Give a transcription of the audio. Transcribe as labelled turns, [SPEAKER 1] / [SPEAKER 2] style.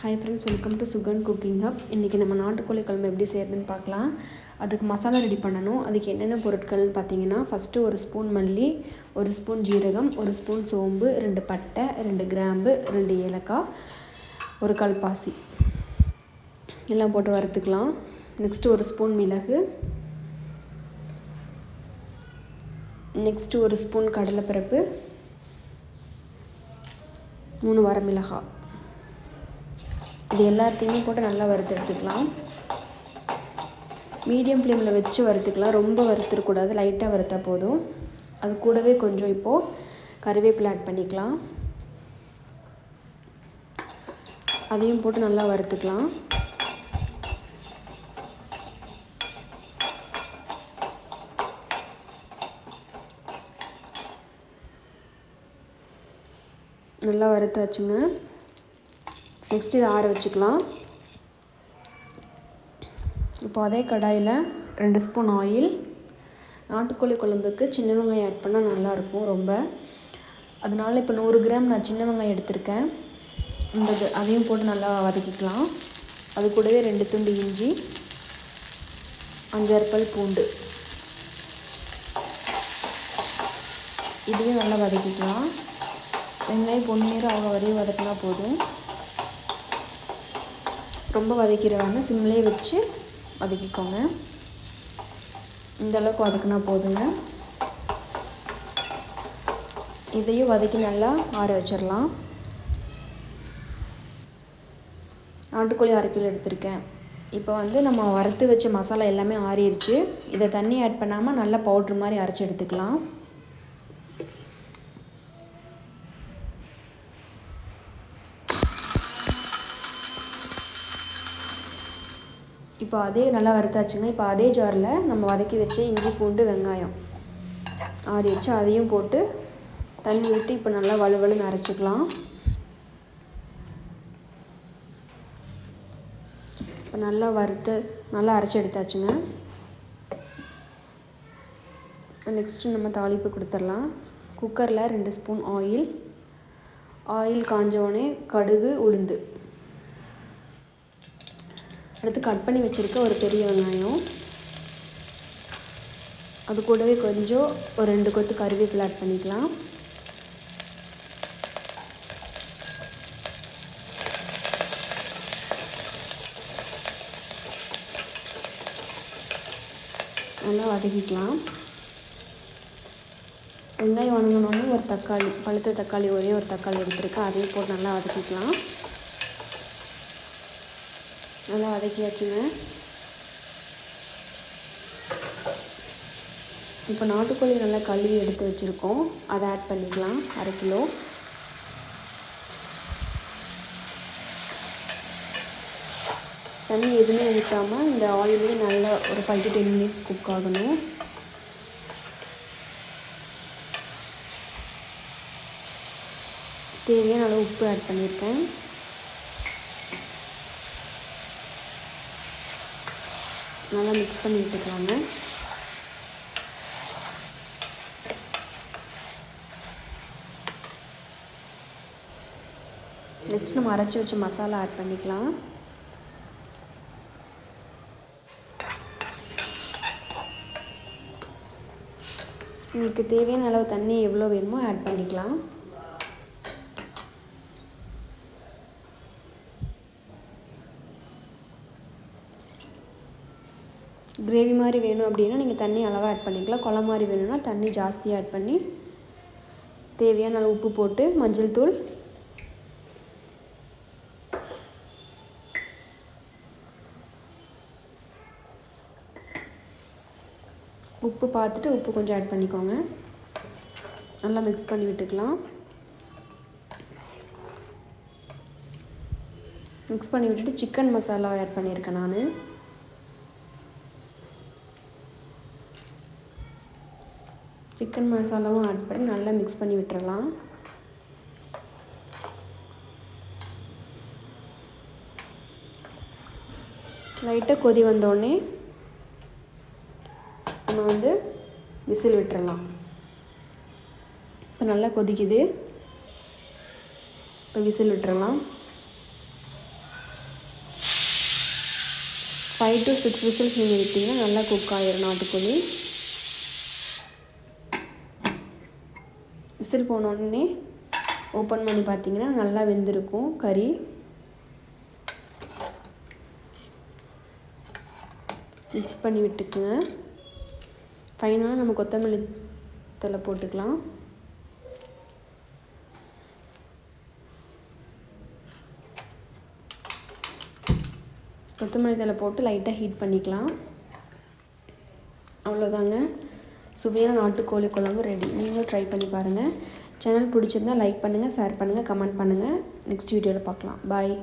[SPEAKER 1] Hi friends welcome to Sugan cooking hub இன்றைக்கி நம்ம நாட்டுக்கோழி குழம்பு எப்படி செய்கிறதுன்னு பார்க்கலாம். அதுக்கு மசாலா ரெடி பண்ணணும். அதுக்கு என்னென்ன பொருட்கள்னு பார்த்தீங்கன்னா ஃபஸ்ட்டு ஒரு ஸ்பூன் மல்லி ஒரு ஸ்பூன் ஜீரகம் ஒரு ஸ்பூன் சோம்பு ரெண்டு பட்டை ரெண்டு கிராம்பு ரெண்டு ஏலக்காய் ஒரு கல்பாசி எல்லாம் போட்டு வறுத்துக்கலாம். நெக்ஸ்ட்டு ஒரு ஸ்பூன் மிளகு. நெக்ஸ்ட்டு ஒரு ஸ்பூன் கடலைப்பருப்பு. மூணு வரமிளகாய் இது எல்லாத்தையுமே போட்டு நல்லா வறுத்து எடுத்துக்கலாம் மீடியம் ஃப்ளேமில் வச்சு வறுத்துக்கலாம். ரொம்ப வறுத்துடக்கூடாது லைட்டாக வறுத்தா போதும். அது கூடவே கொஞ்சம் இப்போது கருவேப்பிலை ஆட் பண்ணிக்கலாம். அதையும் போட்டு நல்லா வறுத்துக்கலாம். நல்லா வறுத்தாச்சுங்க. நெக்ஸ்ட் இதை ஆற வச்சுக்கலாம். இப்போ அதே கடாயில் ரெண்டு ஸ்பூன் ஆயில் நாட்டுக்கோழி குழம்புக்கு சின்ன வெங்காயம் ஆட் பண்ணால் நல்லாயிருக்கும் ரொம்ப. அதனால் இப்போ நூறு கிராம் நான் சின்ன வெங்காயம் எடுத்திருக்கேன். இந்த அதையும் போட்டு நல்லா வதக்கிக்கலாம். அது கூடவே ரெண்டு துண்டு இஞ்சி அஞ்சாறு பல் பூண்டு. இதையும் நல்லா வதக்கிக்கலாம். வெங்காயம் பொன்னீரம் ஆக வரையும் வதக்கினா போதும். ரொம்ப வதக்கிடுவாங்க சிம்லேயே வச்சு வதக்கிக்கோங்க. இந்த அளவுக்கு வதக்கினா போதுங்க. இதையும் வதக்கி நல்லா ஆற வச்சிடலாம். நாட்டுக்கோழி அரைக்கில் எடுத்திருக்கேன். இப்போ வந்து நம்ம வறுத்து வச்ச மசாலா எல்லாமே ஆறிடுச்சு. இதை தண்ணி ஆட் பண்ணாமல் நல்லா பவுட்ரு மாதிரி அரைச்சி எடுத்துக்கலாம். இப்போ அதே நல்லா வறுத்தாச்சுங்க. இப்போ அதே ஜாரில் நம்ம வதக்கி வச்ச இஞ்சி பூண்டு வெங்காயம். ஆறி வச்சு அதையும் போட்டு தண்ணி விட்டு இப்போ நல்லா வலுவலுன்னு அரைச்சிக்கலாம். இப்போ நல்லா வறுத்து நல்லா அரைச்சி எடுத்தாச்சுங்க. நெக்ஸ்ட்டு நம்ம தாளிப்பு கொடுத்துடலாம். குக்கரில் ரெண்டு ஸ்பூன் ஆயில் ஆயில் காஞ்சோடனே கடுகு உளுந்து. அடுத்து கட் பண்ணி வச்சுருக்க ஒரு பெரிய வெங்காயம். அது கூடவே கொஞ்சம் ஒரு ரெண்டு கொத்து கருவேப்பிலை ஆட் பண்ணிக்கலாம். நல்லா வதக்கிக்கலாம். வெங்காயம் வதங்கினோடனே ஒரு தக்காளி பழுத்த தக்காளி ஒரே ஒரு தக்காளி எடுத்துருக்கேன். அதையும் போட்டு நல்லா வதக்கிக்கலாம். நல்லா வதக்கியாச்சுங்க. இப்போ நாட்டுக்கோழி நல்லா கழுவி எடுத்து வச்சுருக்கோம். அதை ஆட் பண்ணிக்கலாம். அரை கிலோ. தண்ணி எதுவுமே ஊற்றாமல் இந்த ஆயிலே நல்லா ஒரு five to ten minutes cook ஆகணும். தேவையான அளவு உப்பு ஆட் பண்ணியிருக்கேன். நல்லா மிக்ஸ் பண்ணி விட்டுக்கலாங்க நெக்ஸ்ட் நம்ம அரைச்சி வச்ச மசாலா ஆட் பண்ணிக்கலாம். உங்களுக்கு தேவையான அளவு தண்ணி எவ்வளோ வேணுமோ ஆட் பண்ணிக்கலாம். கிரேவி மாதிரி வேணும் அப்படின்னா நீங்கள் தண்ணி அளவாக ஆட் பண்ணிக்கலாம். குழம்பு மாதிரி வேணும்னா தண்ணி ஜாஸ்தியாக ஆட் பண்ணி தேவையான அளவு உப்பு போட்டு மஞ்சள் தூள். உப்பு பார்த்துட்டு உப்பு கொஞ்சம் ஆட் பண்ணிக்கோங்க. நல்லா மிக்ஸ் பண்ணி விட்டுக்கலாம். மிக்ஸ் பண்ணி விட்டுட்டு சிக்கன் மசாலா ஆட் பண்ணியிருக்கேன் நான். சிக்கன் மசாலாவும் ஆட் பண்ணி நல்லா மிக்ஸ் பண்ணி விட்டுறலாம். லைட்டாக கொதி வந்தோடனே நம்ம வந்து விசில் விட்டுறலாம். இப்போ நல்லா கொதிக்குது. இப்போ விசில் விட்டுறலாம். ஃபைவ் டு சிக்ஸ் விசில்ஸ் நீங்கள் விட்டிங்கன்னா நல்லா குக் ஆயிடும் நாட்டுக்கோழி. விசில் போனோடனே ஓப்பன் பண்ணி பார்த்தீங்கன்னா நல்லா வெந்திருக்கும் கறி. மிக்ஸ் பண்ணி விட்டுக்குங்க. ஃபைனலாக நம்ம கொத்தமல்லி தலை போட்டுக்கலாம். கொத்தமல்லி தலை போட்டு லைட்டாக ஹீட் பண்ணிக்கலாம். அவ்வளோதாங்க. சுவையான நாட்டுக்கோழி குழம்பு ரெடி நீங்களும் ட்ரை பண்ணி பாருங்கள் சேனல் பிடிச்சிருந்தா லைக் பண்ணுங்கள் ஷேர் பண்ணுங்கள் கமெண்ட் பண்ணுங்கள் நெக்ஸ்ட் வீடியோவில் பார்க்கலாம். பாய்